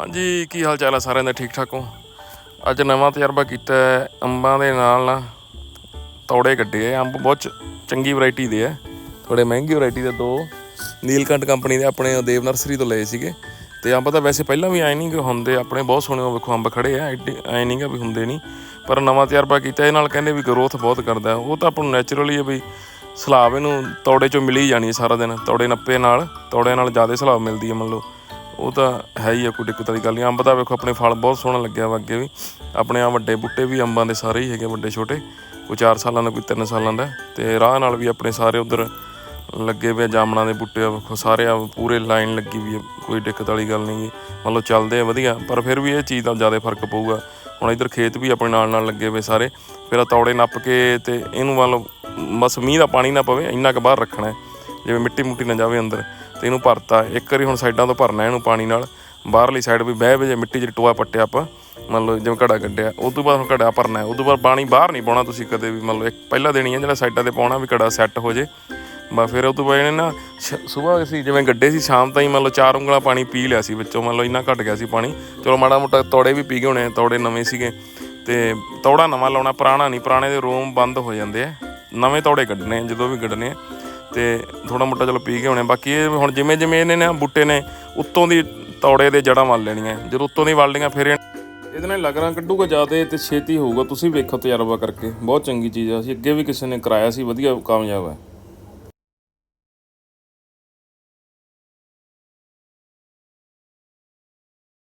ਹਾਂਜੀ, ਕੀ ਹਾਲ ਚਾਲ ਹੈ ਸਾਰਿਆਂ ਦਾ? ਠੀਕ ਠਾਕ ਹੋ? ਅੱਜ ਨਵਾਂ ਤਜਰਬਾ ਕੀਤਾ ਹੈ, ਅੰਬਾਂ ਦੇ ਨਾਲ ਨਾ ਤੌੜੇ ਕੱਢੇ ਆ। ਅੰਬ ਬਹੁਤ ਚ- ਚੰਗੀ ਵੈਰਾਈਟੀ ਦੇ ਆ। ਥੋੜੇ ਮਹਿੰਗੀ ਵੈਰਾਈਟੀ ਦੇ ਦੋ। ਨੀਲਕੰਠ ਕੰਪਨੀ ਦੇ ਆਪਣੇ ਦੇਵ ਨਰਸਰੀ ਤੋਂ ਲਏ ਸੀਗੇ। ਤੇ ਅੰਬ ਤਾਂ ਵੈਸੇ ਪਹਿਲਾਂ ਵੀ ਆਏ ਨਹੀਂ ਕਿ ਹੁੰਦੇ ਆਪਣੇ ਬਹੁਤ ਸੋਹਣੇ, ਉਹ ਵੇਖੋ ਅੰਬ ਖੜੇ ਆ, ਐਡੇ ਐ ਨਹੀਂਗਾ ਵੀ ਹੁੰਦੇ ਨਹੀਂ ਪਰ ਨਵਾਂ ਤਜਰਬਾ ਕੀਤਾ, ਇਹ ਨਾਲ ਕਹਿੰਦੇ ਵੀ ਗਰੋਥ ਬਹੁਤ ਕਰਦਾ। ਉਹ ਤਾਂ ਆਪਾਂ ਨੂੰ ਨੈਚੁਰਲੀ ਹੈ ਵੀ ਸਲਾਬ ਇਹਨੂੰ ਤੌੜੇ ਚੋਂ ਮਿਲੀ ਜਾਣੀ ਹੈ ਸਾਰਾ ਦਿਨ। ਤੌੜੇ ਨੱਪੇ ਨਾਲ ਤੌੜੇ ਨਾਲ ਜ਼ਿਆਦਾ ਸਲਾਬ ਮਿਲਦੀ ਹੈ ਮੰਨ ਲਓ। ਉਹ ਤਾਂ ਹੈ ਹੀ ਆ ਕੋਈ ਦਿੱਕਤ ਵਾਲੀ ਗੱਲ ਨਹੀਂ। ਅੰਬ ਦਾ ਵੇਖੋ ਆਪਣੇ ਫਲ ਬਹੁਤ ਸੋਹਣਾ ਲੱਗਿਆ ਵਾ ਅੱਗੇ ਵੀ। ਆਪਣੇ ਆ ਵੱਡੇ ਬੂਟੇ ਵੀ ਅੰਬਾਂ ਦੇ ਸਾਰੇ ਹੀ ਹੈਗੇ ਵੱਡੇ ਛੋਟੇ। ਕੋਈ 4 ਸਾਲਾਂ ਦਾ ਕੋਈ 3 ਸਾਲਾਂ ਦਾ। ਤੇ ਰਾਹ ਨਾਲ ਵੀ ਆਪਣੇ ਸਾਰੇ ਉਧਰ ਲੱਗੇ ਹੋਏ ਆ, ਜਾਮਣਾਂ ਦੇ ਬੂਟੇ ਆ ਵੇਖੋ ਸਾਰੇ ਆ ਪੂਰੇ ਲਾਈਨ ਲੱਗੀ ਵੀ ਕੋਈ ਦਿੱਕਤ ਵਾਲੀ ਗੱਲ ਨਹੀਂ ਗੀ। ਮੰਨ ਲਓ ਚੱਲਦੇ ਆ ਵਧੀਆ ਪਰ ਫਿਰ ਵੀ ਇਹ ਚੀਜ਼ ਦਾ ਜ਼ਿਆਦਾ ਫ਼ਰਕ ਪਊਗਾ। ਹੁਣ ਇਧਰ ਖੇਤ ਵੀ ਆਪਣੇ ਨਾਲ ਨਾਲ ਲੱਗੇ ਹੋਏ ਸਾਰੇ। ਫਿਰ ਆ ਤੌੜੇ ਨੱਪ ਕੇ ਤੇ ਇਹਨੂੰ ਮੰਨ ਲਓ ਬਸ ਮੀਂਹ ਦਾ ਪਾਣੀ ਨਾ ਪਵੇ ਇੰਨਾ ਕੁ ਬਾਹਰ ਰੱਖਣਾ ਹੈ। ਜਿਵੇਂ ਮਿੱਟੀ ਮੁੱਟੀ ਨਾ ਜਾਵੇ ਅੰਦਰ ਤੇ ਇਹਨੂੰ ਭਰਤਾ। ਇੱਕ ਵਾਰੀ ਹੁਣ ਸਾਈਡਾਂ ਤੋਂ ਭਰਨਾ ਇਹਨੂੰ ਪਾਣੀ ਨਾਲ। ਬਾਹਰਲੀ ਸਾਈਡ ਵੀ ਬਹਿ ਵਜੇ ਮਿੱਟੀ 'ਚ ਟੋਆ ਪੱਟਿਆ ਆਪਾਂ, ਮੰਨ ਲਓ ਜਿਵੇਂ ਘੜਾ ਕੱਢਿਆ। ਉਸ ਤੋਂ ਬਾਅਦ ਹੁਣ ਘੜਾ ਭਰਨਾ। ਹੈ ਉਸ ਤੋਂ ਬਾਅਦ ਪਾਣੀ ਬਾਹਰ ਨਹੀਂ ਪਾਉਣਾ ਤੁਸੀਂ ਕਦੇ ਵੀ, ਮੰਨ ਲਓ ਇੱਕ ਪਹਿਲਾ ਦੇਣੀ ਹੈ ਜਿਹੜਾ ਸਾਈਡਾਂ ਤੇ ਪਾਉਣਾ ਵੀ ਘੜਾ ਸੈੱਟ ਹੋ ਜੇ। ਬਾ ਫਿਰ ਉਹ ਤੋਂ ਬਾਅਦ ਇਹਨੇ ਨਾ ਸਵੇਰ ਅਸੀਂ ਜਿਵੇਂ ਗੱਡੇ ਸੀ, ਸ਼ਾਮ ਤਾਈਂ ਮੰਨ ਲਓ ਚਾਰ ਉਂਗਲਾਂ ਪਾਣੀ ਪੀ ਲਿਆ ਸੀ ਵਿੱਚੋਂ, ਮੰਨ ਲਓ ਇੰਨਾ ਘਟ ਗਿਆ ਸੀ ਪਾਣੀ। ਚਲੋ ਮਾੜਾ ਮੋਟਾ ਤੌੜੇ ਵੀ ਪੀ ਗਏ ਹੋਣੇ ਤੌੜੇ ਨਵੇਂ ਸੀਗੇ। ਤੇ ਤੌੜਾ ਨਵਾਂ ਲਾਉਣਾ, ਪੁਰਾਣਾ ਨਹੀਂ, ਪੁਰਾਣੇ ਦੇ ਰੋਮ ਬੰਦ ਹੋ ਜਾਂਦੇ ਆ। ਨਵੇਂ ਤੌੜੇ ਕੱਢਣੇ ਜਦੋਂ ਵੀ ਕੱਢਣੇ ਆ। ਤੇ ਥੋੜਾ ਮੋਟਾ ਚਲੋ ਪੀ ਕੇ ਹੋਣੇ ਬਾਕੀ ਇਹ ਹੁਣ ਜਿਵੇਂ ਜਿਵੇਂ ਇਹਨੇ ਨਾ ਬੂਟੇ ਨੇ ਉੱਤੋਂ ਦੀ ਤੌੜੇ ਦੇ ਜੜਾਂ ਵੱਲ ਲੈਣੀਆਂ। ਜਦੋਂ ਉੱਤੋਂ ਦੀ ਵੱਲ ਲਈਆਂ, ਫਿਰ ਇਹਦੇ ਨਾਲ ਲਗਰਾਂ ਕੱਢੂਗਾ ਜ਼ਿਆਦਾ ਤੇ ਛੇਤੀ ਹੋਊਗਾ। ਤੁਸੀਂ ਵੇਖੋ ਤਜਰਬਾ ਕਰਕੇ। ਬਹੁਤ ਚੰਗੀ ਚੀਜ਼ ਆ। ਅਸੀਂ ਅੱਗੇ ਵੀ ਕਿਸੇ ਨੇ ਕਰਾਇਆ ਸੀ, ਵਧੀਆ ਕਾਮਯਾਬ ਹੈ